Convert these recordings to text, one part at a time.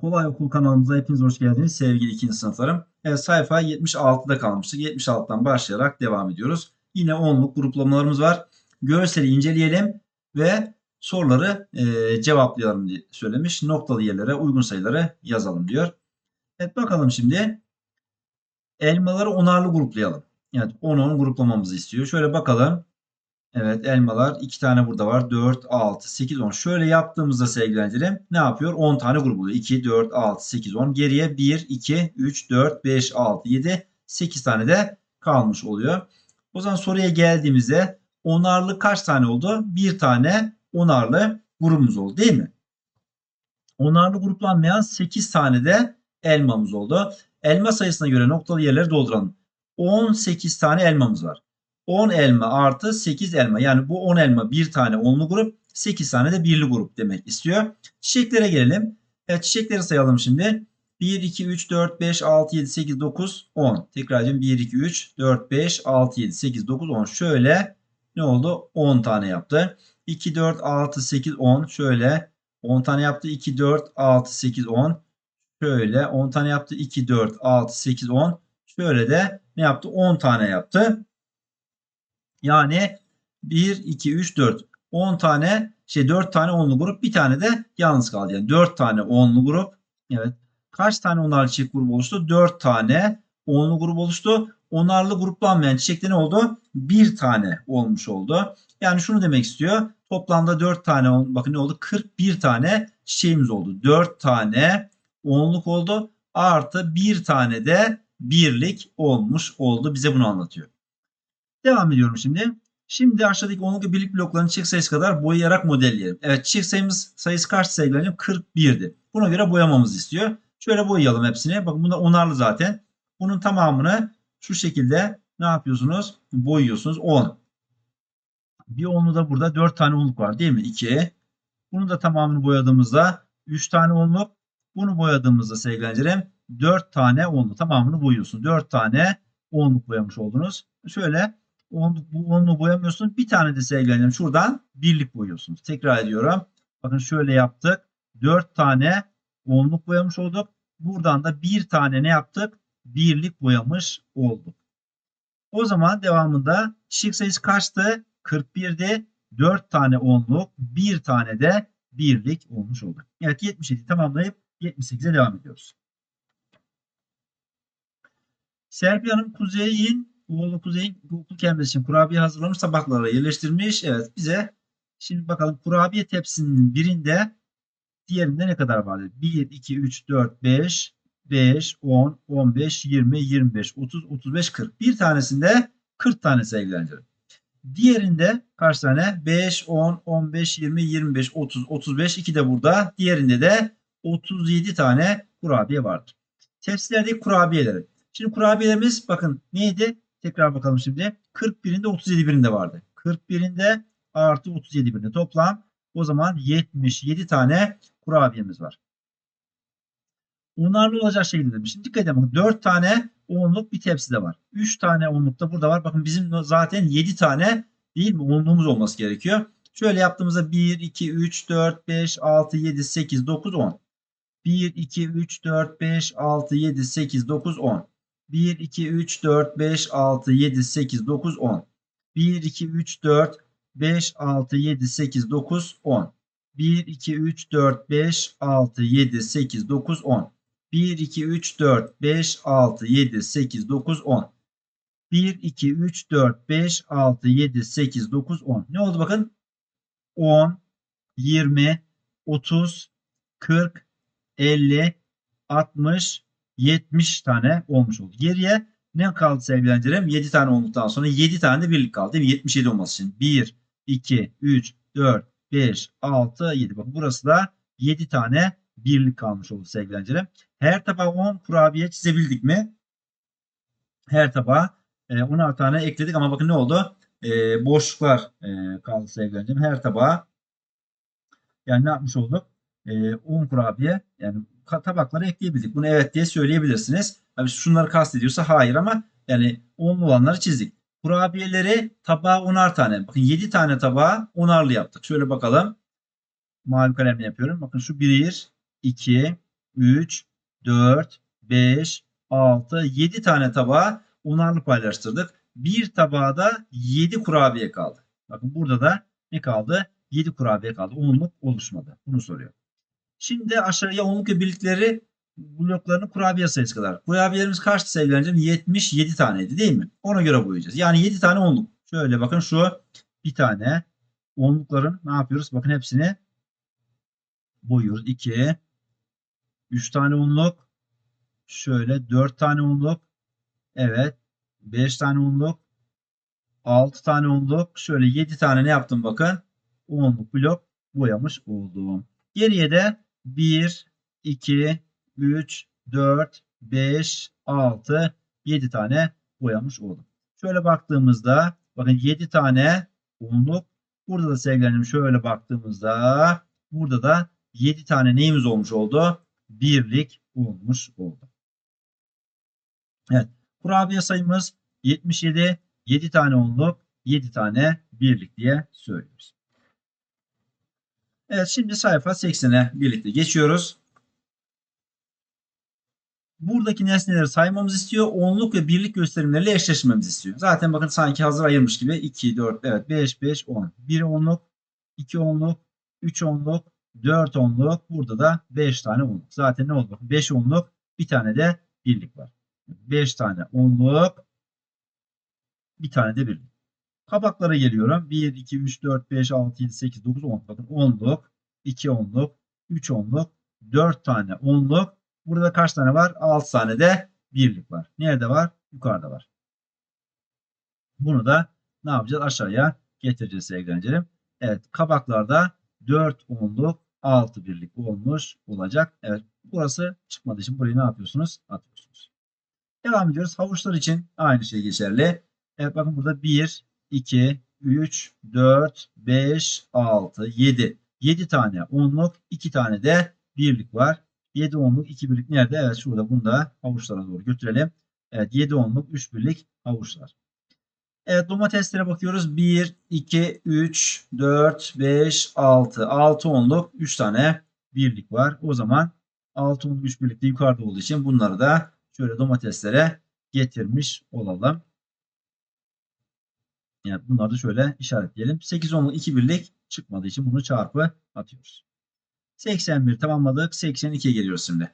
Kolay Okul kanalımıza hepiniz hoş geldiniz sevgili ikinci sınıflarım. Evet sayfa 76'da kalmıştık. 76'dan başlayarak devam ediyoruz. Yine onluk gruplamalarımız var. Görseli inceleyelim ve soruları e, cevaplayalım diye söylemiş. Noktalı yerlere uygun sayıları yazalım diyor. Evet bakalım şimdi. Elmaları onarlı gruplayalım. Evet 10-10 gruplamamızı istiyor. Şöyle bakalım. Evet elmalar 2 tane burada var. 4, 6, 8, 10. Şöyle yaptığımızda sevgili öğrencilerim ne yapıyor? 10 tane grup oluyor. 2, 4, 6, 8, 10. Geriye 1, 2, 3, 4, 5, 6, 7, 8 tane de kalmış oluyor. O zaman soruya geldiğimizde onarlı kaç tane oldu? Bir tane onarlı grubumuz oldu değil mi? Onarlı gruplanmayan 8 tane de elmamız oldu. Elma sayısına göre noktalı yerleri dolduralım. 18 tane elmamız var. 10 elma artı 8 elma. Yani bu 10 elma bir tane onlu grup, 8 tane de birli grup demek istiyor. Çiçeklere gelelim. Evet çiçekleri sayalım şimdi. 1, 2, 3, 4, 5, 6, 7, 8, 9, 10. Tekrar edeyim. 1, 2, 3, 4, 5, 6, 7, 8, 9, 10. Şöyle ne oldu? 10 tane yaptı. 2, 4, 6, 8, 10. Şöyle 10 tane yaptı. 2, 4, 6, 8, 10. Şöyle 10 tane yaptı. 2, 4, 6, 8, 10. Şöyle de ne yaptı? 10 tane yaptı. Yani 1, 2, 3, 4. 10 tane şey 4 tane onlu grup bir tane de yalnız kaldı. Yani 4 tane onlu grup. Evet. Kaç tane onarlı çiçek grubu oluştu? 4 tane onlu grup oluştu. Onarlı gruplanmayan çiçekte ne oldu? 1 tane olmuş oldu. Yani şunu demek istiyor. Toplamda 4 tane bakın ne oldu? 41 tane çiçeğimiz oldu. 4 tane onluk oldu. Artı 1 tane de birlik olmuş oldu. Bize bunu anlatıyor. Devam ediyorum şimdi. Şimdi aşağıdaki onluk birlik bloklarının çift sayısı kadar boyayarak modelleyelim. Evet çift sayımız sayısı kaç sayılarım? 41'di. Buna göre boyamamızı istiyor. Şöyle boyayalım hepsini. Bakın bunlar onarlı zaten. Bunun tamamını şu şekilde ne yapıyorsunuz? Boyuyorsunuz. 10. Bir onlu da burada 4 tane onluk var değil mi? 2. Bunu da tamamını boyadığımızda 3 tane onluk. Bunu boyadığımızda sevgili öğrencilerim 4 tane onlu. Tamamını boyuyorsun. 4 tane onluk boyamış oldunuz. Şöyle onluk, bu onluğu boyamıyorsun. Bir tane de sevgilerim şuradan birlik boyuyorsunuz. Tekrar ediyorum. Bakın şöyle yaptık. 4 tane onluk boyamış olduk. Buradan da bir tane ne yaptık? Birlik boyamış olduk. O zaman devamında çiçek sayısı kaçtı? 41'de 4 tane onluk, bir tane de birlik olmuş oldu. Evet 77 tamamlayıp 78'e devam ediyoruz. Serpil Hanım Kuzey'in oğlu Kuzey'in okul kendisi için kurabiye hazırlamış tabaklara yerleştirmiş. Evet bize şimdi bakalım kurabiye tepsinin birinde diğerinde ne kadar vardı? 1, 2, 3, 4, 5, 5, 10, 15, 20, 25, 30, 35, 40. Bir tanesinde 40 tane sevgilendirir. Diğerinde kaç tane? 5, 10, 15, 20, 25, 30, 35. 2 de burada. Diğerinde de 37 tane kurabiye vardır. Tepsilerdeki kurabiyeleri. Şimdi kurabiyelerimiz bakın neydi? Tekrar bakalım şimdi. 41'inde 37 birinde vardı. 41'inde artı 37 birinde toplam o zaman 77 tane kurabiyemiz var. Onarlı olacak şekilde demiş. Şimdi dikkat edin bakın 4 tane onluk bir tepside var. 3 tane onluk da burada var. Bakın bizim zaten 7 tane değil mi onluğumuz olması gerekiyor. Şöyle yaptığımızda 1, 2, 3, 4, 5, 6, 7, 8, 9, 10. 1, 2, 3, 4, 5, 6, 7, 8, 9, 10. 1, 2, 3, 4, 5, 6, 7, 8, 9, 10. 1, 2, 3, 4, 5, 6, 7, 8, 9, 10. 1, 2, 3, 4, 5, 6, 7, 8, 9, 10. 1, 2, 3, 4, 5, 6, 7, 8, 9, 10. 1, 2, 3, 4, 5, 6, 7, 8, 9, 10. Ne oldu bakın? 10, 20, 30, 40, 50, 60, 70 tane olmuş oldu. Geriye ne kaldı sevgili öğrencilerim? 7 tane olduktan sonra 7 tane de birlik kaldı değil mi? 77 olması için. 1, 2, 3, 4, 5, 6, 7. Bakın burası da 7 tane birlik kalmış oldu sevgili öğrencilerim. Her tabağa 10 kurabiye çizebildik mi? Her tabağa e, 10'ar tane ekledik ama bakın ne oldu? E, boşluklar e, kaldı sevgili öğrencilerim. Her tabağa yani ne yapmış olduk? E, 10 kurabiye yani tabaklara ekleyebildik. Bunu evet diye söyleyebilirsiniz. Tabii şunları kastediyorsa hayır ama yani 10 olanları çizdik. Kurabiyeleri tabağa 10'ar tane. Bakın 7 tane tabağa 10'arlı yaptık. Şöyle bakalım. Mavi kalemle yapıyorum. Bakın şu 1, 2, 3, 4, 5, 6, 7 tane tabağa onarlı paylaştırdık. Bir tabağa da 7 kurabiye kaldı. Bakın burada da ne kaldı? 7 kurabiye kaldı. Onluk oluşmadı. Bunu soruyor. Şimdi aşağıya onluk birlikleri bloklarının kurabiye sayısı kadar. Kurabiyelerimiz kaçtı sevgili öğrencilerim? 77 taneydi değil mi? Ona göre boyayacağız. Yani 7 tane onluk. Şöyle bakın şu bir tane onlukların ne yapıyoruz? Bakın hepsini boyuyoruz. 2 3 tane onluk. Şöyle 4 tane onluk. Evet. 5 tane onluk. 6 tane onluk. Şöyle 7 tane ne yaptım bakın. Onluk blok boyamış oldum. Geriye de 1, 2, 3, 4, 5, 6, 7 tane boyamış oldum. Şöyle baktığımızda bakın 7 tane onluk. Burada da sevgilerim şöyle baktığımızda burada da 7 tane neyimiz olmuş oldu? Birlik olmuş oldu. Evet. Kurabiye sayımız 77. 7 tane onluk, 7 tane birlik diye söylüyoruz. Evet şimdi sayfa 80'e birlikte geçiyoruz. Buradaki nesneleri saymamızı istiyor. Onluk ve birlik gösterimleriyle eşleşmemizi istiyor. Zaten bakın sanki hazır ayırmış gibi 2, 4, evet 5, 5, 10. 1 onluk, 2 onluk, 3 onluk, 4 onluk. Burada da 5 tane onluk. Zaten ne oldu? 5 onluk, bir tane de birlik var. 5 tane onluk, bir tane de birlik. Kabaklara geliyorum. 1, 2, 3, 4, 5, 6, 7, 8, 9, 10. Bakın onluk, 2 onluk, 3 onluk, 4 tane onluk. Burada kaç tane var? 6 tane de birlik var. Nerede var? Yukarıda var. Bunu da ne yapacağız? Aşağıya getireceğiz sevgili öğrencilerim. Evet kabaklarda 4 onluk 6 birlik olmuş olacak. Evet burası çıkmadığı için burayı ne yapıyorsunuz? Atıyorsunuz. Devam ediyoruz. Havuçlar için aynı şey geçerli. Evet bakın burada 1, 2, 3, 4, 5, 6, 7. 7 tane onluk, 2 tane de birlik var. 7 onluk, 2 birlik nerede? Evet şurada bunu da havuçlara doğru götürelim. Evet 7 onluk, 3 birlik havuçlar. Evet domateslere bakıyoruz. 1, 2, 3, 4, 5, 6. 6 onluk, 3 tane birlik var. O zaman 6 onluk, 3 birlik de yukarıda olduğu için bunları da şöyle domateslere getirmiş olalım. Yani bunları da şöyle işaretleyelim. 8 onluk 2 birlik çıkmadığı için bunu çarpı atıyoruz. 81 tamamladık. 82'ye geliyoruz şimdi.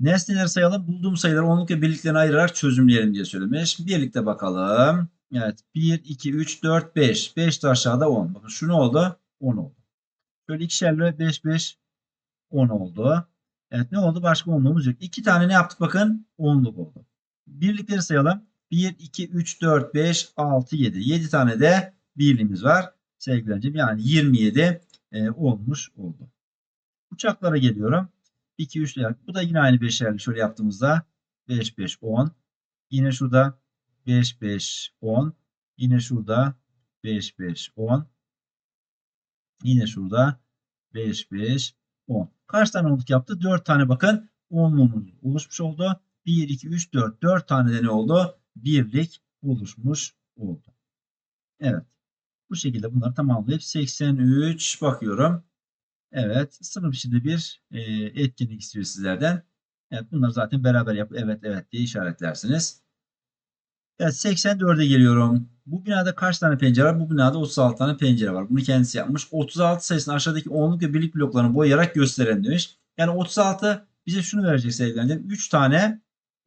Nesneleri sayalım. Bulduğum sayıları onluk ve ayırarak çözümleyelim diye söylemiş. Birlikte bakalım. Evet. 1, 2, 3, 4, 5. 5 de aşağıda 10. Bakın şu ne oldu? 10 oldu. Şöyle ikişerli 5, 5, 10 oldu. Evet ne oldu? Başka onluğumuz yok. 2 tane ne yaptık bakın? Onluk oldu. Birlikleri sayalım. 1, 2, 3, 4, 5, 6, 7. 7 tane de birliğimiz var. Sevgili yani 27 e, olmuş oldu. Uçaklara geliyorum. 2, 3, 4. Bu da yine aynı beşerli. Şöyle yaptığımızda 5, 5, 10. Yine şurada 5, 5, 10. Yine şurada 5, 5, 10. Yine şurada 5, 5, 10. Kaç tane olduk yaptı? 4 tane bakın. Onluğumuz oluşmuş oldu. 1, 2, 3, 4. 4 tane de ne oldu? Birlik oluşmuş oldu. Evet. Bu şekilde bunları tamamlayıp 83 bakıyorum. Evet. Sınıf içinde bir e, etkinlik istiyor sizlerden. Evet. Bunları zaten beraber yap. Evet evet diye işaretlersiniz. Evet 84'e geliyorum. Bu binada kaç tane pencere var? Bu binada 36 tane pencere var. Bunu kendisi yapmış. 36 sayısını aşağıdaki onluk ve birlik bloklarını boyayarak gösteren demiş. Yani 36 bize şunu verecek sevgiler. 3 tane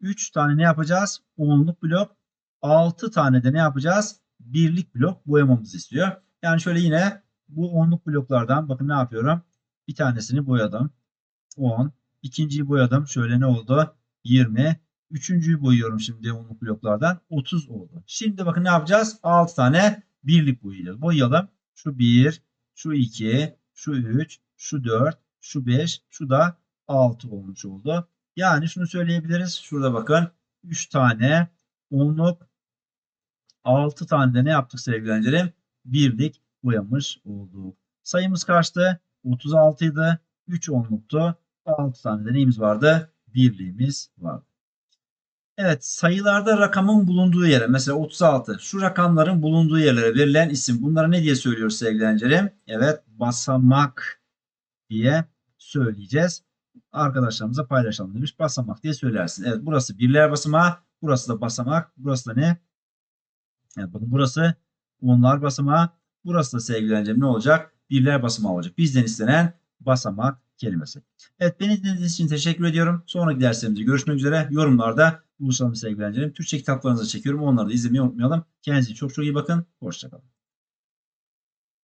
3 tane ne yapacağız? Onluk blok. 6 tane de ne yapacağız? Birlik blok boyamamızı istiyor. Yani şöyle yine bu onluk bloklardan bakın ne yapıyorum? Bir tanesini boyadım. 10. İkinciyi boyadım. Şöyle ne oldu? 20. Üçüncüyü boyuyorum şimdi onluk bloklardan. 30 oldu. Şimdi bakın ne yapacağız? 6 tane birlik boyayacağız. Boyayalım. Şu 1, şu 2, şu 3, şu 4, şu 5, şu da 6 olmuş oldu. Yani şunu söyleyebiliriz. Şurada bakın 3 tane onluk 6 tane de ne yaptık sevgili öğrencilerim? Birlik boyamış olduk. Sayımız kaçtı? 36 idi. 3 onluktu. 6 tane de neyimiz vardı? Birliğimiz vardı. Evet sayılarda rakamın bulunduğu yere mesela 36 şu rakamların bulunduğu yerlere verilen isim bunlara ne diye söylüyoruz sevgili öğrencilerim? Evet basamak diye söyleyeceğiz. Arkadaşlarımıza paylaşalım demiş. Basamak diye söylersin. Evet burası birler basamağı. Burası da basamak. Burası da ne? Evet, bakın burası onlar basamağı. Burası da sevgili öğrencim ne olacak? Birler basamağı olacak. Bizden istenen basamak kelimesi. Evet beni dinlediğiniz için teşekkür ediyorum. Sonraki derslerimizde görüşmek üzere. Yorumlarda buluşalım sevgili öğrencilerim. Türkçe kitaplarınızı çekiyorum. Onları da izlemeyi unutmayalım. Kendinize çok çok iyi bakın. Hoşçakalın.